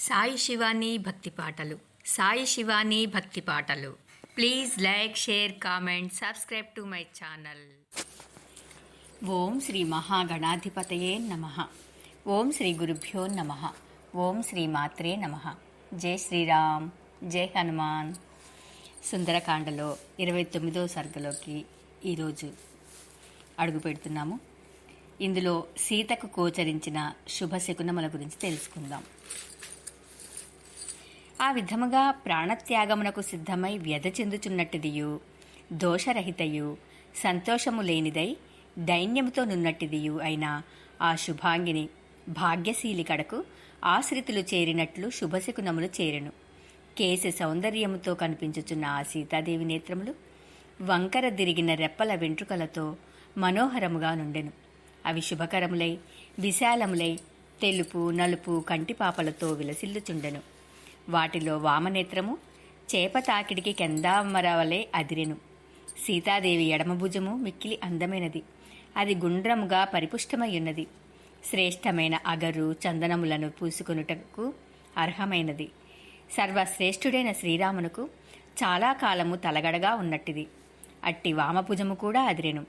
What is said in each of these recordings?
సాయి శివాని భక్తి పాటలు. సాయి శివాని భక్తి పాటలు. Please like share comment subscribe to my channel. ఓం శ్రీ మహాగణాధిపతయే నమ. ఓం శ్రీ గురుభ్యో నమ. ఓం శ్రీ మాత్రే నమ. జై శ్రీరామ్. జై హనుమాన్. సుందరకాండలో ఇరవై తొమ్మిదో సర్గలోకి ఈరోజు అడుగు పెడుతున్నాము. ఇందులో సీతకు గోచరించిన శుభశకునముల గురించి తెలుసుకుందాం. ఆ విధముగా ప్రాణత్యాగమునకు సిద్ధమై వ్యధ చెందుచున్నట్టిదియు దోషరహితయు సంతోషము లేనిదై దైన్యముతో నున్నట్టిదియు అయిన ఆ శుభాంగిని భాగ్యశీలి కడకు ఆశ్రితులు చేరినట్లు శుభశకునములు చేరెను. కేసి సౌందర్యముతో కనిపించుచున్న ఆ సీతాదేవి నేత్రములు వంకర దిరిగిన రెప్పల వెంట్రుకలతో మనోహరముగా నుండెను. అవి శుభకరములై విశాలములై తెలుపు నలుపు కంటిపాపలతో విలసిల్లుచుండెను. వాటిలో వామనేత్రము చేప తాకిడికి కెందామరవలే అదిరెను. సీతాదేవి ఎడమభుజము మిక్కిలి అందమైనది. అది గుండ్రముగా పరిపుష్టమయ్యున్నది. శ్రేష్టమైన అగరు చందనములను పూసుకొనుటకు అర్హమైనది. సర్వశ్రేష్ఠుడైన శ్రీరామునకు చాలా కాలము తలగడగా ఉన్నట్టిది. అట్టి వామభుజము కూడా అదిరెను.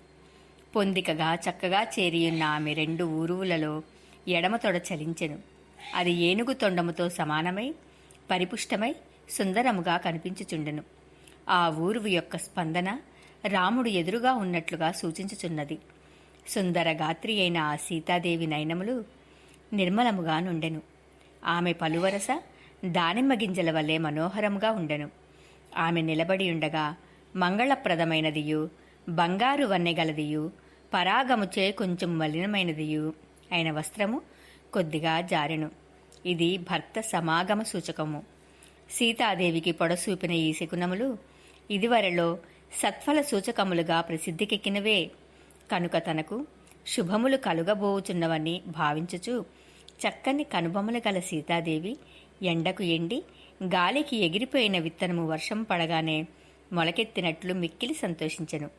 పొందికగా చక్కగా చేరియున్న ఆమె రెండు ఊరువులలో ఎడమ తొడ చలించెను. అది ఏనుగు తొండముతో సమానమై పరిపుష్టమై సుందరముగా కనిపించుచుండెను. ఆ ఊరువు యొక్క స్పందన రాముడు ఎదురుగా ఉన్నట్లుగా సూచించుచున్నది. సుందర గాత్రి అయిన ఆ సీతాదేవి నయనములు నిర్మలముగా నుండెను. ఆమె పలువరస దానిమ్మ గింజల వల్లే మనోహరముగా ఉండెను. ఆమె నిలబడి ఉండగా మంగళప్రదమైనదియు బంగారు వన్నెగలదియు పరాగముచే కొంచెం మలినమైనదియు అయిన వస్త్రము కొద్దిగా జారెను. ఇది భర్త సమాగమ సూచకము. సీతాదేవికి పొడసూపిన ఈ శకునములు ఇదివరలో సత్ఫల సూచకములుగా ప్రసిద్ధికెక్కినవే. కనుక తనకు శుభములు కలుగబోచున్నవని భావించుచు చక్కని కనుబొమ్మలు గల సీతాదేవి ఎండకు ఎండి గాలికి ఎగిరిపోయిన విత్తనము వర్షం పడగానే మొలకెత్తినట్లు మిక్కిలి సంతోషించెను.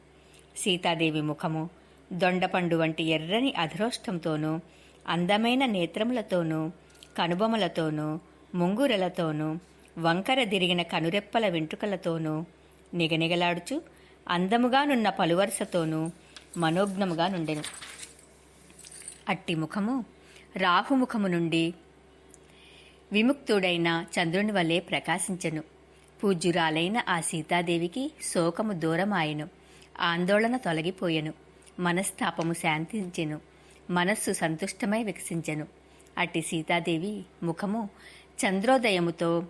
సీతాదేవి ముఖము దొండపండు వంటి ఎర్రని అధరోష్టంతోనూ అందమైన నేత్రములతోనూ కనుబొమలతోనూ ముంగురలతోనూ వంకర దిరిగిన కనురెప్పల వెంట్రుకలతోనూ నిగనిగలాడుచు అందముగానున్న పలువరుసతోనూ మనోజ్ఞముగా నుండెను. అట్టి ముఖము రాహుముఖము నుండి విముక్తుడైన చంద్రుని వలె ప్రకాశించెను. పూజ్యురాలైన ఆ సీతాదేవికి శోకము దూరమాయెను. ఆందోళన తొలగిపోయెను. మనస్తాపము శాంతించెను. మనస్సు సంతుష్టమై వికసించెను. అట్టి సీతాదేవి ముఖము చంద్రోదయముతో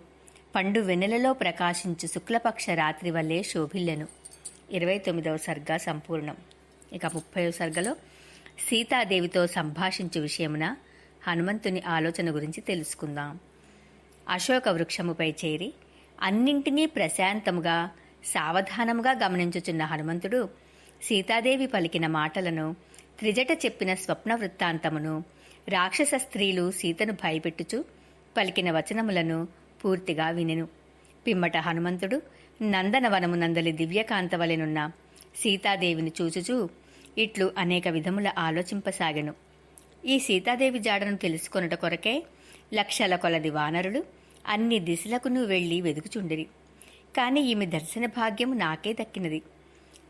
పండు వెన్నెలలో ప్రకాశించు శుక్లపక్ష రాత్రి వల్లే శోభిల్లెను. ఇరవై తొమ్మిదవ సర్గ సంపూర్ణం. ఇక ముప్పైవ సర్గలో సీతాదేవితో సంభాషించు విషయమున హనుమంతుని ఆలోచన గురించి తెలుసుకుందాం. అశోక వృక్షముపై చేరి అన్నింటినీ ప్రశాంతముగా సావధానముగా గమనించుచున్న హనుమంతుడు సీతాదేవి పలికిన మాటలను త్రిజట చెప్పిన స్వప్న వృత్తాంతమును రాక్షస స్త్రీలు సీతను భయపెట్టుచు పలికిన వచనములను పూర్తిగా వినెను. పిమ్మట హనుమంతుడు నందనవనము నందలి దివ్యకాంతవలెనున్న సీతాదేవిని చూచుచూ ఇట్లు అనేక విధముల ఆలోచింపసాగెను. ఈ సీతాదేవి జాడను తెలుసుకొనుట కొరకే లక్షల కొలది వానరులు అన్ని దిశలకును వెళ్ళి వెదుకుచుండిరి. కాని ఈమె దర్శన భాగ్యము నాకే దక్కినది.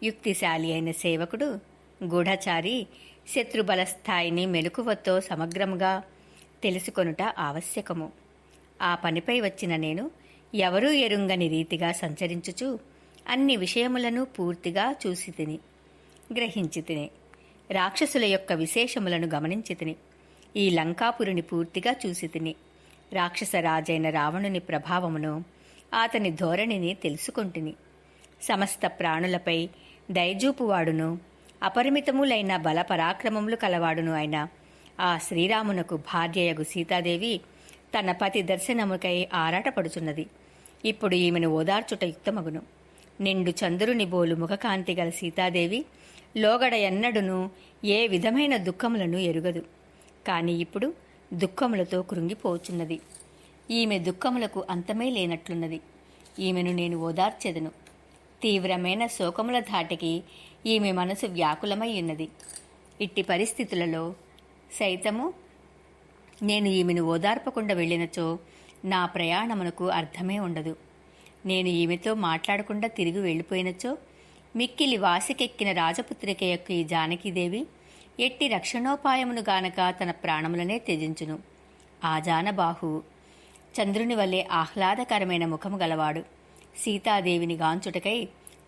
యుక్తిశాలి అయిన సేవకుడు గూఢచారి శత్రుబల స్థాయిని మెలకువతో సమగ్రముగా తెలుసుకొనుట ఆవశ్యకము. ఆ పనిపై వచ్చిన నేను ఎవరూ ఎరుంగని రీతిగా సంచరించుచు అన్ని విషయములను పూర్తిగా చూసి తిని గ్రహించి తిని రాక్షసుల యొక్క విశేషములను గమనించి తిని ఈ లంకాపురిని పూర్తిగా చూసి తిని రాక్షస రాజైన రావణుని ప్రభావమును అతని ధోరణిని తెలుసుకొంటిని. సమస్త ప్రాణులపై దయజూపువాడును అపరిమితములైన బల పరాక్రమములు కలవాడును అయిన ఆ శ్రీరామునకు భార్యయగు సీతాదేవి తన పతి దర్శనముకై ఆరాటపడుచున్నది. ఇప్పుడు ఈమెను ఓదార్చుట యుక్తమగును. నిండు చంద్రుని బోలు ముఖకాంతి గల సీతాదేవి లోగడ ఎన్నడును ఏ విధమైన దుఃఖములను ఎరుగదు. కానీ ఇప్పుడు దుఃఖములతో కృంగిపోచున్నది. ఈమె దుఃఖములకు అంతమే లేనట్లున్నది. ఈమెను నేను ఓదార్చెదను. తీవ్రమైన శోకముల ధాటికి ఈమె మనసు వ్యాకులమై ఉన్నది. ఇట్టి పరిస్థితులలో సైతము నేను ఈమెను ఓదార్పకుండా వెళ్ళినచో నా ప్రయాణమునకు అర్థమే ఉండదు. నేను ఈమెతో మాట్లాడకుండా తిరిగి వెళ్ళిపోయినచో మిక్కిలి వాసికెక్కిన రాజపుత్రిక యొక్క ఈ జానకీదేవి ఎట్టి రక్షణోపాయమును గానక తన ప్రాణములనే త్యజించును. ఆ జానబాహు చంద్రుని వలె ఆహ్లాదకరమైన ముఖము గలవాడు. సీతాదేవిని గాంచుటకై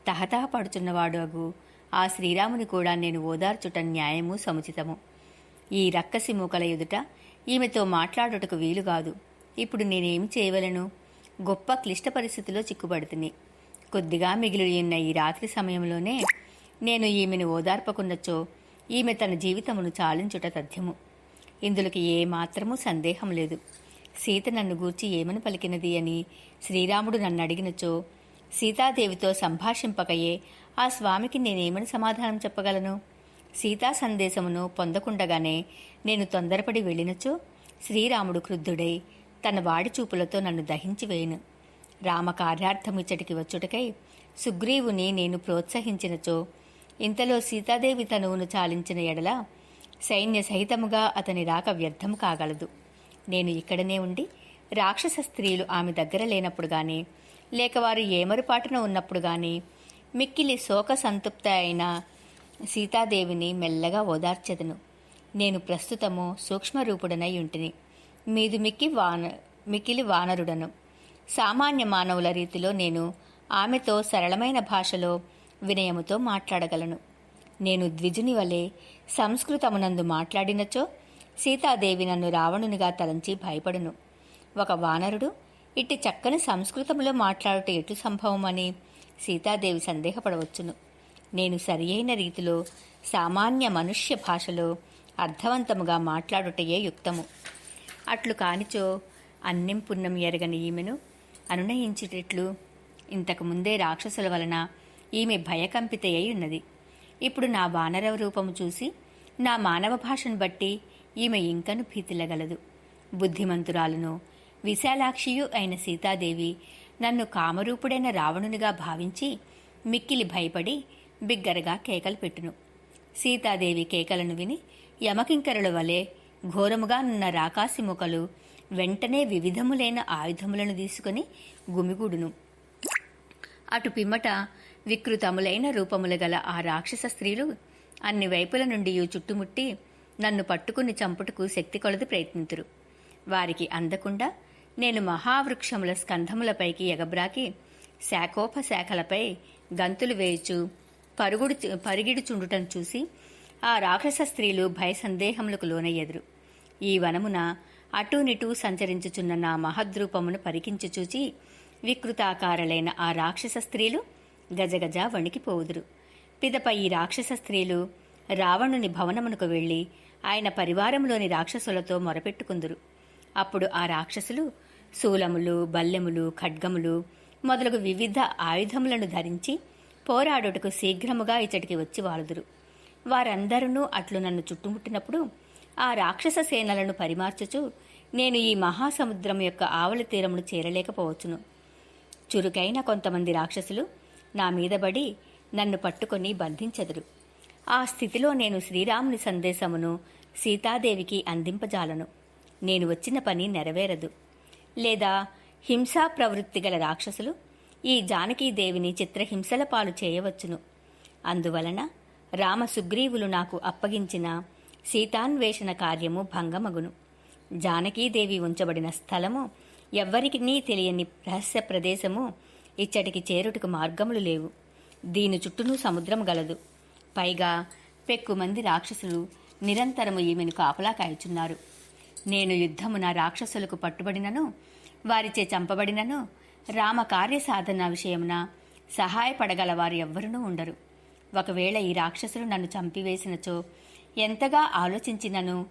తహతహపడుచున్నవాడు అగు. ఆ శ్రీరాముని కూడా నేను ఓదార్చుట న్యాయము సముచితము. ఈ రక్కసి మూకల ఎదుట ఈమెతో మాట్లాడుటకు వీలు కాదు. ఇప్పుడు నేనేమి చేయవలను? గొప్ప క్లిష్ట పరిస్థితిలో చిక్కుపడుతుంది కొద్దిగా మిగిలిన ఈ రాత్రి సమయంలోనే నేను ఈమెను ఓదార్పకున్నచో ఈమె తన జీవితమును చాలించుట తథ్యము. ఇందులోకి ఏ సందేహం లేదు. సీత నన్ను గూర్చి ఏమని పలికినది అని శ్రీరాముడు నన్ను అడిగినచో సీతాదేవితో సంభాషింపకయే ఆ స్వామికి నేనేమని సమాధానం చెప్పగలను? సీతా సందేశమును పొందకుండగానే నేను తొందరపడి వెళ్ళినచో శ్రీరాముడు క్రుద్ధుడై తన వాడి చూపులతో నన్ను దహించి వేయును. రామ కార్యార్థం ఇచ్చటికి వచ్చుటకై సుగ్రీవుని నేను ప్రోత్సహించినచో ఇంతలో సీతాదేవి తనువును చాలించిన ఎడల సైన్య సహితముగా అతని రాక వ్యర్థం కాగలదు. నేను ఇక్కడనే ఉండి రాక్షస స్త్రీలు ఆమె దగ్గర లేనప్పుడు గాని లేక వారు ఏమరుపాటున ఉన్నప్పుడు గాని మిక్కిలి శోక సంతృప్త అయిన సీతాదేవిని మెల్లగా ఓదార్చెదను. నేను ప్రస్తుతము సూక్ష్మరూపుడనై ఉంటిని. మీది మిక్కి వాన మిక్కిలి వానరుడను. సామాన్య మానవుల రీతిలో నేను ఆమెతో సరళమైన భాషలో వినయముతో మాట్లాడగలను. నేను ద్విజుని వలె సంస్కృతమునందు మాట్లాడినచో సీతాదేవి నన్ను రావణునిగా తలంచి భయపడును. ఒక వానరుడు ఇట్టి చక్కని సంస్కృతములో మాట్లాడుట ఎటు సంభవమని సీతాదేవి సందేహపడవచ్చును. నేను సరియైన రీతిలో సామాన్య మనుష్య భాషలో అర్థవంతముగా మాట్లాడుటయే యుక్తము. అట్లు కానిచో అన్నింపున్నం పుణ్యం ఎరగని ఈమెను అనునయించేటట్లు ఇంతకు ముందే రాక్షసుల వలన ఈమె భయకంపిత అయి ఉన్నది ఇప్పుడు నా వానర రూపము చూసి నా మానవ భాషను బట్టి ఈమె ఇంకను భీతిలగలదు బుద్ధిమంతురాలను విశాలాక్షియు అయిన సీతాదేవి నన్ను కామరూపుడైన రావణునిగా భావించి మిక్కిలి భయపడి బిగ్గరగా కేకలు పెట్టును. సీతాదేవి కేకలను విని యమకింకరుల వలె ఘోరముగా నున్న రాకాసి ముఖలు వెంటనే వివిధములైన ఆయుధములను తీసుకుని గుమిగూడును. అటు పిమ్మట వికృతములైన రూపములు గల ఆ రాక్షస స్త్రీలు అన్ని వైపుల నుండి చుట్టుముట్టి నన్ను పట్టుకుని చంపుటకు శక్తి కొలది ప్రయత్నింతురు. వారికి అందకుండా నేను మహావృక్షముల స్కంధములపైకి ఎగబ్రాకి శాఖోపశాఖలపై గంతులు వేయుచు పరుగుడు పరిగిడుచుండుటం చూసి ఆ రాక్షస స్త్రీలు భయ సందేహములకు లోనయ్యెదురు. ఈ వనమున అటూనిటూ సంచరించుచున్న నా మహద్రూపమును పరికించి చూచి వికృతాకారలైన ఆ రాక్షస స్త్రీలు గజగజ వణికిపోవుదురు పిదప ఈ రాక్షస స్త్రీలు రావణుని భవనమునకు వెళ్ళి ఆయన పరివారంలోని రాక్షసులతో మొరపెట్టుకుందురు. అప్పుడు ఆ రాక్షసులు శూలములు బల్లెములు ఖడ్గములు మొదలగు వివిధ ఆయుధములను ధరించి పోరాడుటకు శీఘ్రముగా ఇచ్చటికి వచ్చి వాలుదురు. వారందరూ అట్లు నన్ను చుట్టుముట్టినప్పుడు ఆ రాక్షస సేనలను పరిమార్చుచు నేను ఈ మహాసముద్రం యొక్క ఆవలి తీరమును చేరలేకపోవచ్చును. చురుకైన కొంతమంది రాక్షసులు నా మీదబడి నన్ను పట్టుకొని బంధించెదరు. ఆ స్థితిలో నేను శ్రీరాముని సందేశమును సీతాదేవికి అందింపజాలను. నేను వచ్చిన పని నెరవేరదు. లేదా హింసా ప్రవృత్తి గల రాక్షసులు ఈ జానకీదేవిని చిత్రహింసల పాలు చేయవచ్చును. అందువలన రామ సుగ్రీవులు నాకు అప్పగించిన సీతాన్వేషణ కార్యము భంగమగును. జానకీదేవి ఉంచబడిన స్థలము ఎవ్వరికి తెలియని రహస్య ప్రదేశము ఇచ్చటికి చేరుటకు మార్గములు లేవు. దీని చుట్టూను సముద్రం గలదు. పైగా పెక్కుమంది రాక్షసులు నిరంతరము ఈమెను కాపలా కాయుచున్నారు. నేను యుద్ధమున రాక్షసులకు పట్టుబడినను వారిచే చంపబడినను రామ కార్య సాధన విషయమున సహాయపడగల వారు ఎవ్వరూ ఉండరు. ఒకవేళ ఈ రాక్షసులు నన్ను చంపివేసినచో ఎంతగా ఆలోచించినను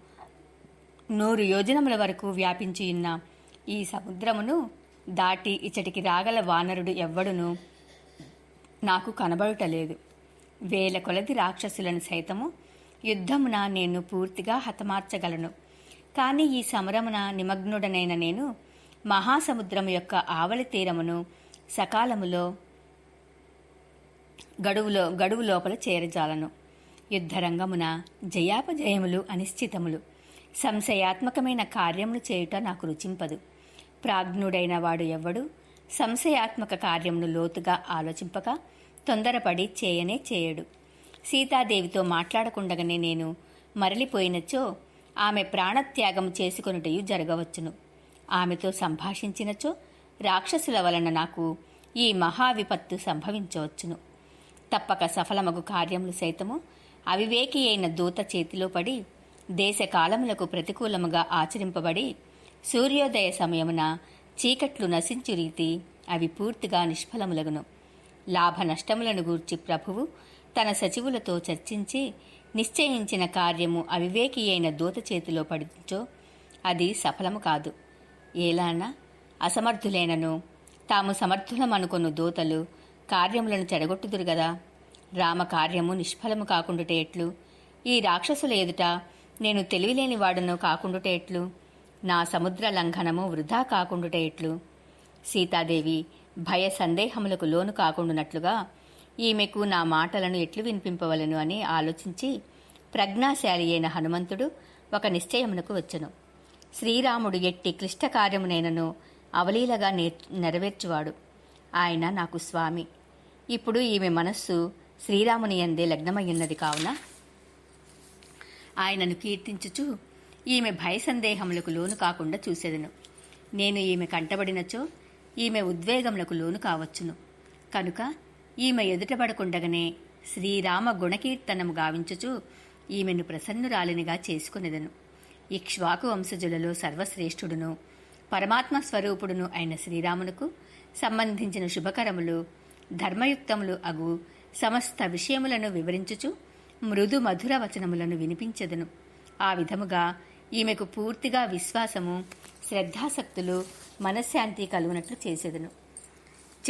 నూరు యోజనముల వరకు వ్యాపించియున్న ఈ సముద్రమును దాటి ఇచ్చటికి రాగల వానరుడు ఎవ్వడును నాకు కనబడుటలేదు. వేల కొలది రాక్షసులను సైతము యుద్ధమున నేను పూర్తిగా హతమార్చగలను. కానీ ఈ సమరమున నిమగ్నుడనైన నేను మహాసముద్రము యొక్క ఆవలి తీరమును సకాలములో గడువులో గడువు లోపల చేరజాలను. యుద్ధరంగమున జయాపజయములు అనిశ్చితములు. సంశయాత్మకమైన కార్యములు చేయుట నాకు రుచింపదు. ప్రాజ్ఞుడైన వాడు ఎవ్వడు సంశయాత్మక కార్యమును లోతుగా ఆలోచింపక తొందరపడి చేయనే చేయడు. సీతాదేవితో మాట్లాడకుండగానే నేను మరలిపోయినచో ఆమె ప్రాణత్యాగం చేసుకొనుటయు జరగవచ్చును. ఆమెతో సంభాషించినచో రాక్షసుల వలన నాకు ఈ మహావిపత్తు సంభవించవచ్చును. తప్పక సఫలమగు కార్యములు సైతము అవివేకి అయిన దూత చేతిలో పడి దేశకాలములకు ప్రతికూలముగా ఆచరింపబడి సూర్యోదయ సమయమున చీకట్లు నశించు రీతి అవి పూర్తిగా నిష్ఫలములగును. లాభ నష్టములను గూర్చి ప్రభువు తన సచివులతో చర్చించి నిశ్చయించిన కార్యము అవివేకి అయిన దూత చేతిలో పడించో అది సఫలము కాదు. ఏలానా? అసమర్థులైనను. తాము సమర్థులమనుకొను దూతలు కార్యములను చెడగొట్టుదురు గదా. రామ కార్యము నిష్ఫలము కాకుండుట ఎట్లు? ఈ రాక్షసుల ఎదుట నేను తెలివిలేని వాడును కాకుండుట ఎట్లు? నా సముద్ర లంఘనము వృధా కాకుండుటేట్లు సీతాదేవి భయ సందేహములకు లోను కాకుండునట్లుగా ఈమెకు నా మాటలను ఎట్లు వినిపింపవలను అని ఆలోచించి ప్రజ్ఞాశాలి అయిన హనుమంతుడు ఒక నిశ్చయమునకు వచ్చెను. శ్రీరాముడు ఎట్టి క్లిష్ట కార్యమునైనను అవలీలగా నేర్ నెరవేర్చువాడు. ఆయన నాకు స్వామి. ఇప్పుడు ఈమె మనస్సు శ్రీరాముని అందే లగ్నమయ్యున్నది కావున ఆయనను కీర్తించుచు ఈమె భయ సందేహములకు లోను కాకుండా చూసేదను. నేను ఈమె కంటబడినచో ఈమె ఉద్వేగములకు లోను కావచ్చును. కనుక ఈమె ఎదుటపడకుండగనే శ్రీరామ గుణకీర్తనము గావించుచు ఈమెను ప్రసన్నురాలినిగా చేసుకునేదను. ఇక్ష్వాకు వంశజులలో సర్వశ్రేష్ఠుడును పరమాత్మ స్వరూపుడును అయిన శ్రీరామునకు సంబంధించిన శుభకరములు ధర్మయుక్తములు అగు సమస్త విషయములను వివరించుచు మృదు మధుర వచనములను వినిపించెదను. ఆ విధముగా ఈమెకు పూర్తిగా విశ్వాసము శ్రద్ధాసక్తులు మనశ్శాంతి కలుగునట్లు చేసేదను.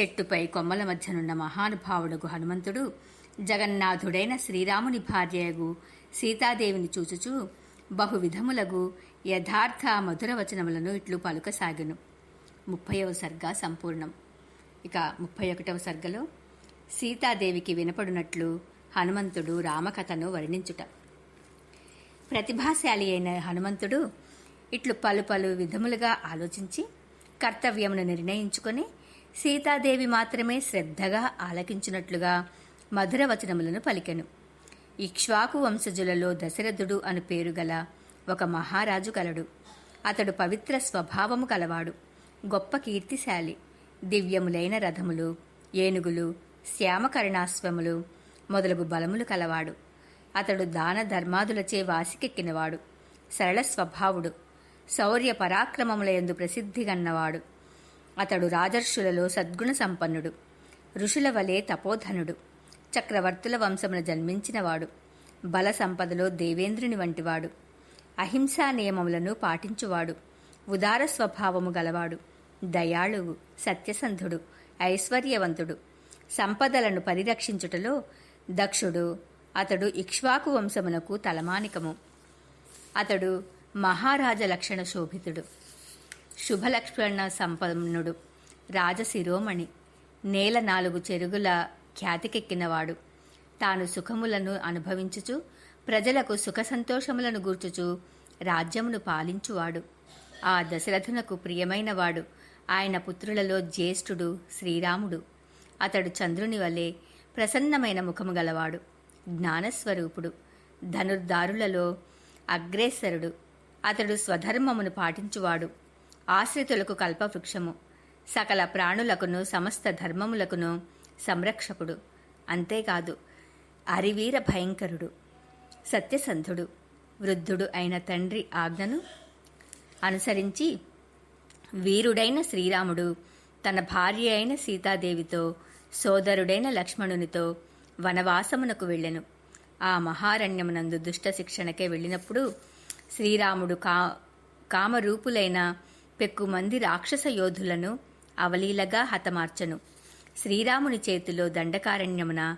చెట్టుపై కొమ్మల మధ్యనున్న మహానుభావుడగు హనుమంతుడు జగన్నాథుడైన శ్రీరాముని భార్యయగు సీతాదేవిని చూచుచూ బహువిధములగు యథార్థ మధుర వచనములను ఇట్లు పలుకసాగెను. ముప్పైవ సర్గ సంపూర్ణం. ఇక ముప్పై ఒకటవ సర్గలో సీతాదేవికి వినపడునట్లు హనుమంతుడు రామకథను వర్ణించుట. ప్రతిభాశాలి అయిన హనుమంతుడు ఇట్లు పలు పలు విధములుగా ఆలోచించి కర్తవ్యమును నిర్ణయించుకొని సీతాదేవి మాత్రమే శ్రద్ధగా ఆలకించినట్లుగా మధుర వచనములను పలికెను. ఇక్ష్వాకు వంశజులలో దశరథుడు అను పేరు గల ఒక మహారాజు కలడు. అతడు పవిత్ర స్వభావము కలవాడు. గొప్ప కీర్తిశాలి. దివ్యములైన రథములు ఏనుగులు శ్యామకరుణాశ్వములు మొదలగు బలములు కలవాడు. అతడు దాన ధర్మాదులచే వాసికెక్కినవాడు. సరళ స్వభావుడు. శౌర్య పరాక్రమములయందు ప్రసిద్ధిగన్నవాడు అతడు రాజర్షులలో సద్గుణ సంపన్నుడు. ఋషుల వలె తపోధనుడు. చక్రవర్తుల వంశమున జన్మించినవాడు. బల సంపదలో దేవేంద్రుని వంటివాడు. అహింసా నియమములను పాటించువాడు. ఉదార స్వభావము గలవాడు. దయాళువు సత్యసంధుడు ఐశ్వర్యవంతుడు. సంపదలను పరిరక్షించుటలో దక్షుడు అతడు ఇక్ష్వాకు వంశమునకు తలమానికము. అతడు మహారాజ లక్షణ శోభితుడు. శుభలక్ష్మణ సంపన్నుడు రాజశిరోమణి నేల నాలుగు చెరుగుల ఖ్యాతికెక్కినవాడు. తాను సుఖములను అనుభవించుచు ప్రజలకు సుఖ సంతోషములను గూర్చుచు రాజ్యమును పాలించువాడు. ఆ దశరథునకు ప్రియమైనవాడు ఆయన పుత్రులలో జ్యేష్ఠుడు శ్రీరాముడు. అతడు చంద్రుని వలె ప్రసన్నమైన ముఖము గలవాడు జ్ఞానస్వరూపుడు ధనుర్దారులలో అగ్రేసరుడు. అతడు స్వధర్మమును పాటించువాడు. ఆశ్రితులకు కల్పవృక్షము. సకల ప్రాణులకును సమస్త ధర్మములకును సంరక్షకుడు. అంతేకాదు అరివీర భయంకరుడు సత్యసంధుడు వృద్ధుడు అయిన తండ్రి ఆజ్ఞను అనుసరించి వీరుడైన శ్రీరాముడు తన భార్య అయిన సీతాదేవితో సోదరుడైన లక్ష్మణునితో వనవాసమునకు వెళ్ళెను. ఆ మహారణ్యమునందు దుష్ట శిక్షణకే వెళ్ళినప్పుడు శ్రీరాముడు కా కామరూపులైన పెక్కుమంది రాక్షస యోధులను అవలీలగా హతమార్చను. శ్రీరాముని చేతిలో దండకారణ్యమున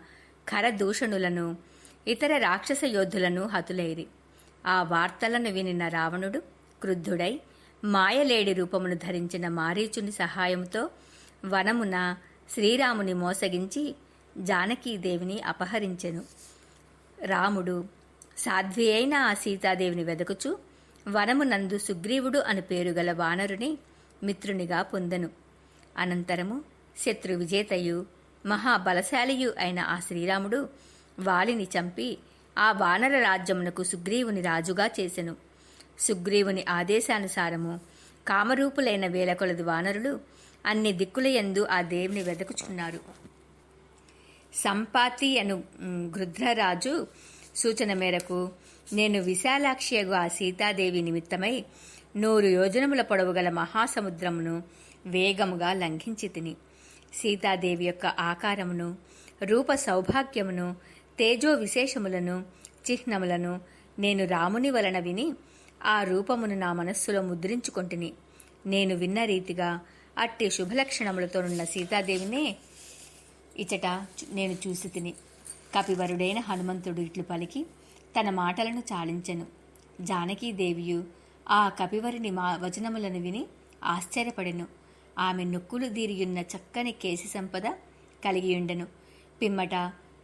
ఖరదూషణులను ఇతర రాక్షస యోధులను హతులైరి. ఆ వార్తలను వినిన రావణుడు క్రుద్ధుడై మాయలేడి రూపమును ధరించిన మారీచుని సహాయంతో వనమున శ్రీరాముని మోసగించి జానకీదేవిని అపహరించెను. రాముడు సాధ్వి అయిన ఆ సీతాదేవిని వెదకుచు వనమునందు సుగ్రీవుడు అను పేరుగల వానరుని మిత్రునిగా పొందెను. అనంతరము శత్రు విజేతయు మహాబలశాలియు అయిన ఆ శ్రీరాముడు వాలిని చంపి ఆ వానర రాజ్యమునకు సుగ్రీవుని రాజుగా చేసెను. సుగ్రీవుని ఆదేశానుసారము కామరూపులైన వేలకొలది వానరులు అన్ని దిక్కులయందు ఆ దేవుని వెదకుచున్నారు సంపాతి అను గృధ్రరాజు సూచన మేరకు నేను విశాలాక్షియగు ఆ సీతాదేవి నిమిత్తమై నూరు యోజనముల పొడవుగల మహాసముద్రమును వేగముగా లంఘించి తిని సీతాదేవి యొక్క ఆకారమును రూప సౌభాగ్యమును తేజో విశేషములను చిహ్నములను నేను రాముని వలన విని ఆ రూపమును నా మనస్సులో ముద్రించుకొంటిని నేను విన్న రీతిగా అట్టి శుభలక్షణములతోనున్న సీతాదేవినే ఇచట నేను చూసి తిని కపివరుడైన హనుమంతుడు ఇట్లు పలికి తన మాటలను చాలించెను. జానకీదేవియు ఆ కపివరిని మా వచనములను విని ఆశ్చర్యపడెను. ఆమె నొక్కులు దీరియున్న చక్కని కేసి సంపద కలిగియుండెను. పిమ్మట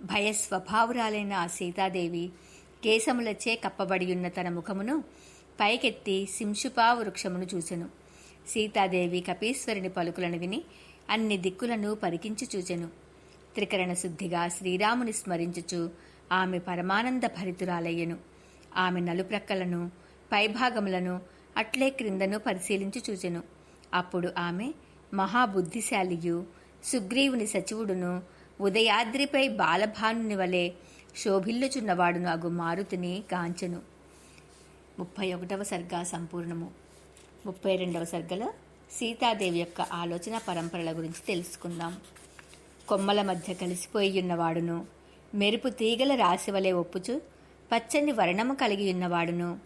భయస్వభావురాలైన ఆ సీతాదేవి కేశములచే కప్పబడియున్న తన ముఖమును పైకెత్తి సింశుపా వృక్షమును చూచెను సీతాదేవి కపీశ్వరుని పలుకులను విని అన్ని దిక్కులను పరికించి చూచెను త్రికరణ శుద్ధిగా శ్రీరాముని స్మరించుచు ఆమె పరమానంద భరితురాలయ్యను. ఆమె నలుప్రక్కలను పైభాగములను అట్లే క్రిందను పరిశీలించి చూచెను. అప్పుడు ఆమె మహాబుద్ధిశాలియు సుగ్రీవుని సచివుడును ఉదయాద్రిపై బాలభానుని వలె శోభిల్లుచున్నవాడును అగు మారుతిని గాంచెను. ముప్పై ఒకటవ సర్గ సంపూర్ణము. ముప్పై రెండవ సర్గలో సీతాదేవి యొక్క ఆలోచన పరంపరల గురించి తెలుసుకుందాం. కొమ్మల మధ్య కలిసిపోయి ఉన్నవాడును మెరుపు తీగల రాశివలే ఒప్పుచు పచ్చని వర్ణము కలిగి ఉన్నవాడును.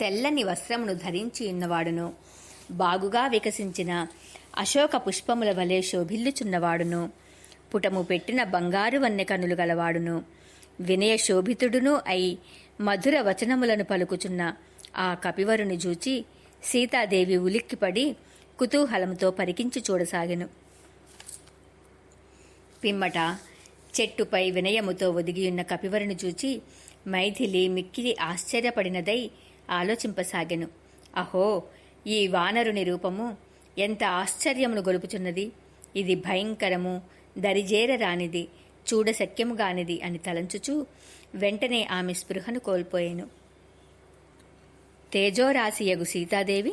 తెల్లని వస్త్రమును ధరించి ఉన్నవాడును. బాగుగా వికసించిన అశోక పుష్పముల వలె శోభిల్లుచున్నవాడును. పుటము పెట్టిన బంగారు వన్నె కనులు గలవాడును. వినయ శోభితుడును అయి మధుర వచనములను పలుకుచున్న ఆ కపివరుని చూచి సీతాదేవి ఉలిక్కిపడి కుతూహలంతో పరికించి చూడసాగెను. పిమ్మట చెట్టుపై వినయముతో ఒదిగియున్న కపివరుని చూచి మైథిలి మిక్కిలి ఆశ్చర్యపడినదై ఆలోచింపసాగెను. అహో ఈ వానరుని రూపము ఎంత ఆశ్చర్యమును గొలుపుచున్నది. ఇది భయంకరము దరిజేరరానిది చూడశక్యముగానిది అని తలంచుచూ వెంటనే ఆమె స్పృహను కోల్పోయాను. తేజోరాశియగు సీతాదేవి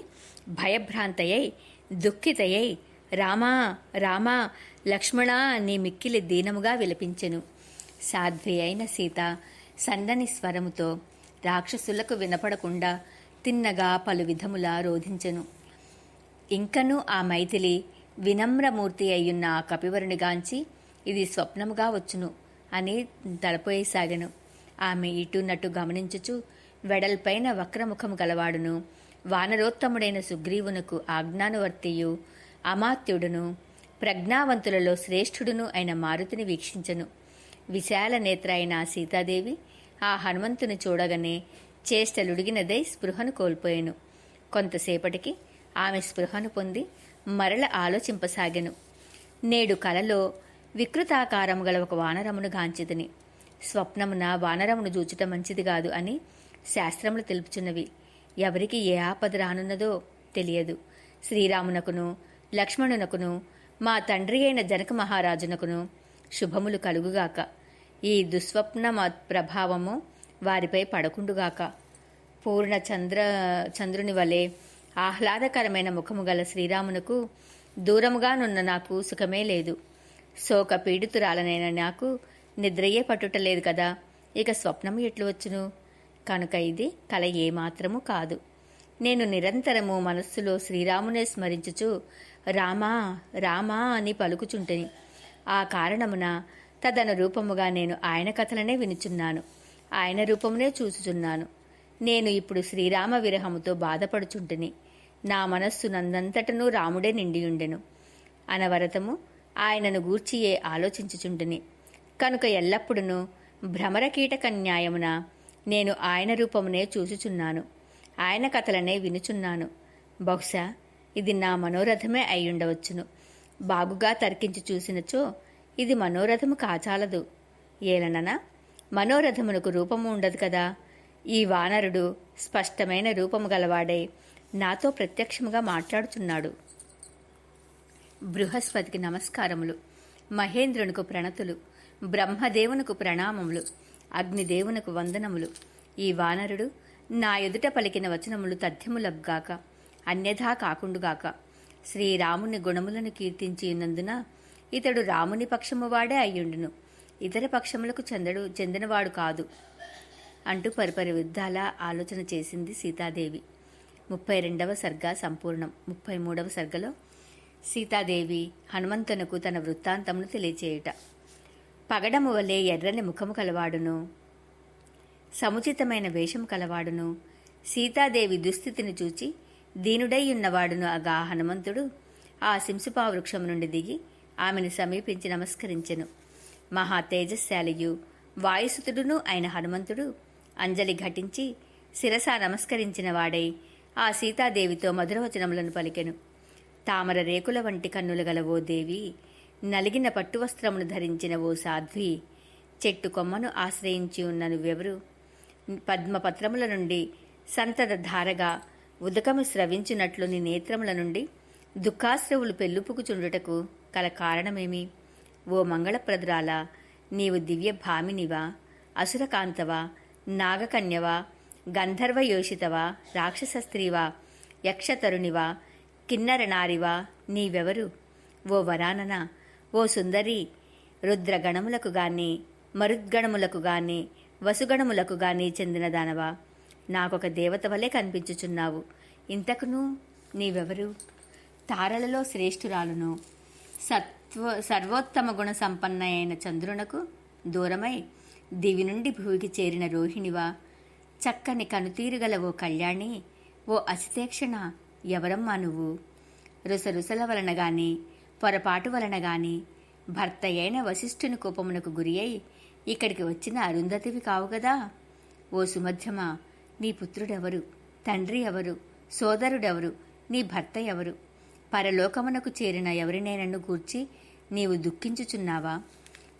భయభ్రాంతయై దుఃఖితయై రామా రామా లక్ష్మణ అని మిక్కిలి దీనముగా విలపించెను. సాధ్వి అయిన సీత సన్నని స్వరముతో రాక్షసులకు వినపడకుండా తిన్నగా పలు విధములా రోధించెను. ఇంకను ఆ మైథిలి వినమ్రమూర్తి అయ్యున్న ఆ కపివరునిగాంచి ఇది స్వప్నముగా వచ్చును అని తలపోయసాగెను. ఆమె ఇటునట్టు గమనించుచు వెడల్పైన వక్రముఖము గలవాడును. వానరోత్తముడైన సుగ్రీవునకు ఆజ్ఞానువర్తియు అమాత్యుడును ప్రజ్ఞావంతులలో శ్రేష్ఠుడును అయిన మారుతిని వీక్షించెను. విశాల నేత్ర అయిన సీతాదేవి ఆ హనుమంతుని చూడగానే చేష్టలుడిగినదై స్పృహను కోల్పోయాను. కొంతసేపటికి ఆమె స్పృహను పొంది మరల ఆలోచింపసాగెను. నేడు కలలో వికృతాకారము గల ఒక వానరమును గాంచితిని. స్వప్నమున వానరమును జూచుట మంచిది కాదు అని శాస్త్రములు తెలుపుచున్నవి. ఎవరికి ఏ ఆపద రానున్నదో తెలియదు. శ్రీరామునకును లక్ష్మణునకును మా తండ్రి అయిన జనక మహారాజునకును శుభములు కలుగుగాక. ఈ దుస్వప్న ప్రభావము వారిపై పడకుండుగాక. పూర్ణ చంద్ర చంద్రుని వలె ఆహ్లాదకరమైన ముఖము గల శ్రీరామునకు దూరముగానున్న నాకు సుఖమే లేదు. శోక పీడితురాలనైన నాకు నిద్రయే పట్టుటలేదు కదా. ఇక స్వప్నము ఎట్లు వచ్చును? కనుక ఇది కల ఏమాత్రము కాదు. నేను నిరంతరము మనస్సులో శ్రీరామునే స్మరించుచు రామా రామా అని పలుకుచుంటని. ఆ కారణమున తదన రూపముగా నేను ఆయన కథలనే వినుచున్నాను. ఆయన రూపమునే చూచుచున్నాను. నేను ఇప్పుడు శ్రీరామ విరహముతో బాధపడుచుంటిని. నా మనస్సు నందంతటను రాముడే నిండియుండెను. అనవరతము ఆయనను గూర్చియే ఆలోచించుచుంటిని. కనుక ఎల్లప్పుడూ భ్రమరకీటక న్యాయమున నేను ఆయన రూపమునే చూచుచున్నాను. ఆయన కథలనే వినుచున్నాను. బహుశా ఇది నా మనోరథమే అయ్యుండవచ్చును. బాగుగా తర్కించి చూసినచో ఇది మనోరథము కాచాలదు. ఏలననా? మనోరథమునకు రూపము ఉండదు కదా. ఈ వానరుడు స్పష్టమైన రూపము గలవాడై నాతో ప్రత్యక్షముగా మాట్లాడుచున్నాడు. బృహస్పతికి నమస్కారములు. మహేంద్రునికు ప్రణతులు. బ్రహ్మదేవునకు ప్రణామములు. అగ్నిదేవునకు వందనములు. ఈ వానరుడు నా ఎదుట పలికిన వచనములు తథ్యములగ్గాక. అన్యథా కాకుండుగాక. శ్రీరాముని గుణములను కీర్తించినందున ఇతడు రాముని పక్షము వాడే అయ్యుండును. ఇతర పక్షములకు చెందడు చెందినవాడు కాదు అంటూ పరిపరి యుద్ధాల ఆలోచన చేసింది సీతాదేవి. ముప్పై రెండవ సర్గ సంపూర్ణం. ముప్పై మూడవ సర్గలో సీతాదేవి హనుమంతునకు తన వృత్తాంతమును తెలియచేయుట. పగడము వలె ఎర్రని ముఖము కలవాడును. సముచితమైన వేషం కలవాడును. సీతాదేవి దుస్థితిని చూచి దీనుడై ఉన్నవాడును అగా హనుమంతుడు ఆ సింసుపా వృక్షం నుండి దిగి ఆమెను సమీపించి నమస్కరించెను. మహా తేజశాలియు వాయుసుతుడును అయిన హనుమంతుడు అంజలి ఘటించి శిరస నమస్కరించిన వాడై ఆ సీతాదేవితో మధురవచనములను పలికెను. తామర రేకుల వంటి కన్నులు గల ఓ దేవి నలిగిన పట్టువస్త్రమును ధరించిన ఓ సాధ్వి చెట్టు కొమ్మను ఆశ్రయించి ఉన్న నువ్వెవరు? పద్మపత్రముల నుండి సంతత ధారగా ఉదకము స్రవించినట్లు నీ నేత్రముల నుండి దుఃఖాశ్రవులు పెళ్ళుపుకుచుండుటకు కల కారణమేమి? ఓ మంగళప్రదురాల నీవు దివ్య భామినివా అసురకాంతవా నాగకన్యవా గంధర్వయోషితవా రాక్షస స్త్రీవా యక్షతరునివా కిన్నరనారివా నీవెవరు? ఓ వరానన ఓ సుందరి రుద్రగణములకు గాని మరుద్గణములకు గాని వసుగణములకు గాని చెందిన దానవా? నాకొక దేవత వలె కనిపించుచున్నావు. ఇంతకును నీవెవరు? తారలలో శ్రేష్ఠురాలును. సత్వ సర్వోత్తమ గుణ సంపన్న అయిన చంద్రునకు దూరమై దివి నుండి భూమికి చేరిన రోహిణివా చక్కని కనుతీరుగల ఓ కళ్యాణి ఓ అసితేక్షణ ఎవరమ్మా నువ్వు? రుసరుసల వలన గాని పొరపాటు వలన గాని భర్త అయిన వశిష్ఠుని కోపమునకు గురి అయి ఇక్కడికి వచ్చిన అరుంధతివి కావు కదా ఓ సుమధ్యమా నీ పుత్రుడెవరు? తండ్రి ఎవరు? సోదరుడెవరు? నీ భర్త ఎవరు? పరలోకమునకు చేరిన ఎవరినైనను గూర్చి నీవు దుఃఖించుచున్నావా?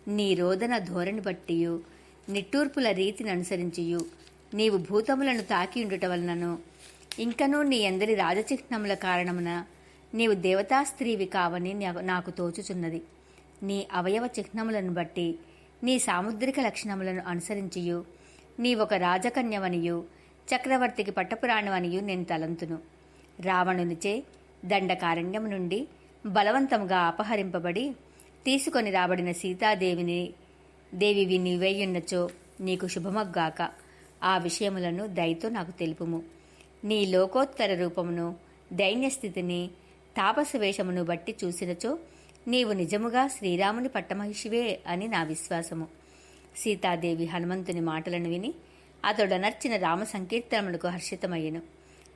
నీ రోదన ధోరణి బట్టియు నిట్టూర్పుల రీతిని అనుసరించియు నీవు భూతములను తాకి ఉండుట వలనను. ఇంకనూ నీ అందరి రాజచిహ్నముల కారణమున నీవు దేవతా స్త్రీవి కావని నాకు తోచుచున్నది. నీ అవయవ చిహ్నములను బట్టి నీ సాముద్రిక లక్షణములను అనుసరించియు నీవొక రాజకన్యవనియు చక్రవర్తికి పట్టపురాణవనియు నేను తలంతును. రావణునిచే దండకారణ్యం నుండి బలవంతముగా అపహరింపబడి తీసుకొని రాబడిన సీతాదేవిని దేవివి నీవేయున్నచో నీకు శుభమగ్గాక. ఆ విషయములను దయతో నాకు తెలుపుము. నీ లోకోత్తర రూపమును దైన్యస్థితిని తాపస వేషమును బట్టి చూసినచో నీవు నిజముగా శ్రీరాముని పట్టమహిషివే అని నా విశ్వాసము. సీతాదేవి హనుమంతుని మాటలను విని అతడనర్చిన రామ సంకీర్తనములకు హర్షితమయ్యెను.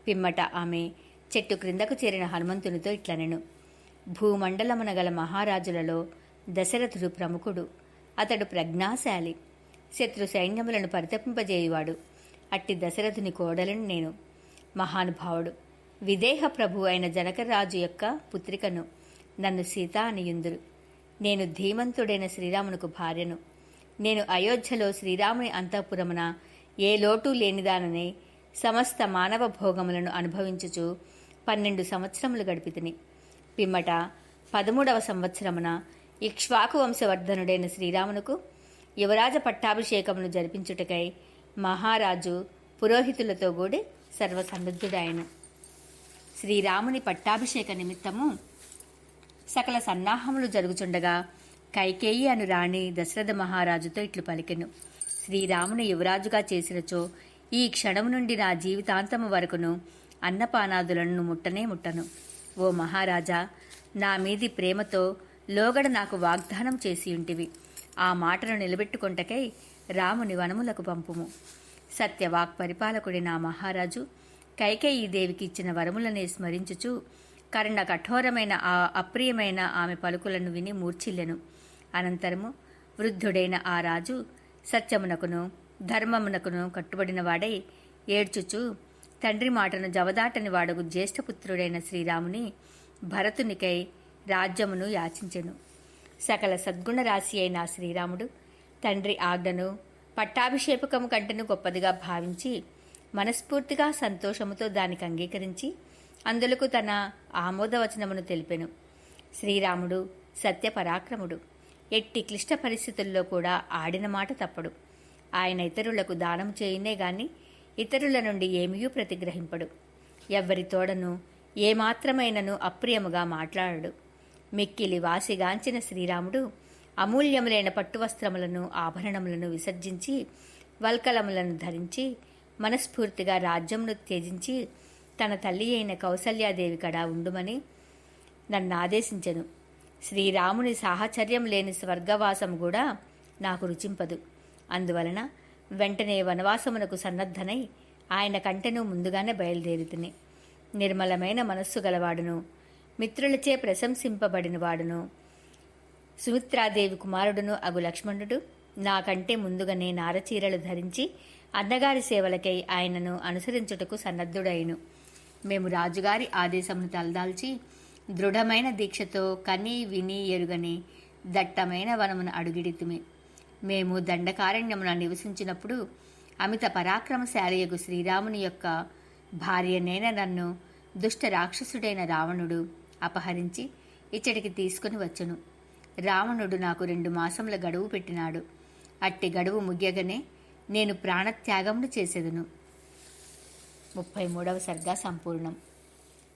పిమ్మట ఆమె చెట్టు క్రిందకు చేరిన హనుమంతునితో ఇట్లనెను. భూమండలమున గల మహారాజులలో దశరథుడు ప్రముఖుడు. అతడు ప్రజ్ఞాశాలి. శత్రు సైన్యములను పరితపింపజేయువాడు. అట్టి దశరథుని కోడలను నేను. మహానుభావుడు. విదేహ ప్రభు అయిన జనకరాజు యొక్క పుత్రికను. నన్ను సీత అనియుందురు. నేను ధీమంతుడైన శ్రీరామునకు భార్యను. నేను అయోధ్యలో శ్రీరాముని అంతఃపురమున ఏ లోటు లేనిదానని సమస్త మానవ భోగములను అనుభవించుచు పన్నెండు సంవత్సరములు గడిపితిని. పిమ్మట పదమూడవ సంవత్సరమున ఇక్ష్వాకు వంశవర్ధనుడైన శ్రీరామునకు యువరాజ పట్టాభిషేకమును జరిపించుటకై మహారాజు పురోహితులతో కూడి సర్వసమృద్ధుడాయను శ్రీరాముని పట్టాభిషేక నిమిత్తము సకల సన్నాహములు జరుగుచుండగా కైకేయి అను రాణి దశరథ మహారాజుతో ఇట్లు పలికెను. శ్రీరాముని యువరాజుగా చేసినచో ఈ క్షణము నుండి నా జీవితాంతము వరకును అన్నపానాదులను ముట్టనే ముట్టను. ఓ మహారాజా నా మీది ప్రేమతో లోగడ నాకు వాగ్దానం చేసి ఉంటివి ఆ మాటను నిలబెట్టుకుంటకై రాముని వనములకు పంపుము. సత్యవాక్ పరిపాలకుడి నా మహారాజు కైకేయి దేవికి ఇచ్చిన వరములనే స్మరించుచు కర్ణ కఠోరమైన ఆ అప్రియమైన ఆమె పలుకులను విని మూర్ఛిల్లెను. అనంతరము వృద్ధుడైన ఆ రాజు సత్యమునకును ధర్మమునకును కట్టుబడిన వాడై ఏడ్చుచు తండ్రి మాటను జవదాటని వాడగు జ్యేష్ఠపుత్రుడైన శ్రీరాముని భరతునికై రాజ్యమును యాచించెను. సకల సద్గుణ రాశి అయిన శ్రీరాముడు తండ్రి ఆజ్ఞను పట్టాభిషేకము కంటెను గొప్పదిగా భావించి మనస్ఫూర్తిగా సంతోషముతో దానికి అంగీకరించి అందులకు తన ఆమోదవచనమును తెలిపెను. శ్రీరాముడు సత్యపరాక్రముడు. ఎట్టి క్లిష్ట పరిస్థితుల్లో కూడా ఆడిన మాట తప్పడు. ఆయన ఇతరులకు దానం చేయనే గాని ఇతరుల నుండి ఏమీ ప్రతిగ్రహింపడు. ఎవ్వరి తోడను ఏమాత్రమైనను అప్రియముగా మాట్లాడడు. మిక్కిలి వాసిగాంచిన శ్రీరాముడు అమూల్యములైన పట్టు వస్త్రములను ఆభరణములను విసర్జించి వల్కలములను ధరించి మనస్ఫూర్తిగా రాజ్యమును త్యజించి తన తల్లి అయిన కౌసల్యాదేవి కడ ఉండుమని నన్ను ఆదేశించెను. శ్రీరాముని సాహచర్యం లేని స్వర్గవాసం కూడా నాకు రుచింపదు. అందువలన వెంటనే వనవాసమునకు సన్నద్ధనై ఆయన కంటెను ముందుగానే బయలుదేరితిని. నిర్మలమైన మనస్సు గలవాడును మిత్రులచే ప్రశంసింపబడిన వాడును సుమిత్రాదేవి కుమారుడును అగు లక్ష్మణుడు నాకంటే ముందుగానే నారచీరలు ధరించి అన్నగారి సేవలకై ఆయనను అనుసరించుటకు సన్నద్ధుడైను. మేము రాజుగారి ఆదేశమును తలదాల్చి దృఢమైన దీక్షతో కని విని ఎరుగని దట్టమైన వనమును అడుగిడితుమి. మేము దండకారణ్యమున నివసించినప్పుడు అమిత పరాక్రమశాలియగు శ్రీరాముని యొక్క భార్యనైన నన్ను దుష్ట రాక్షసుడైన రావణుడు అపహరించి ఇచ్చటికి తీసుకుని వచ్చును. రావణుడు నాకు రెండు మాసముల గడువు పెట్టినాడు. అట్టి గడువు ముగ్యగనే నేను ప్రాణత్యాగమును చేసేదను. ముప్పై మూడవ సర్గా సంపూర్ణం.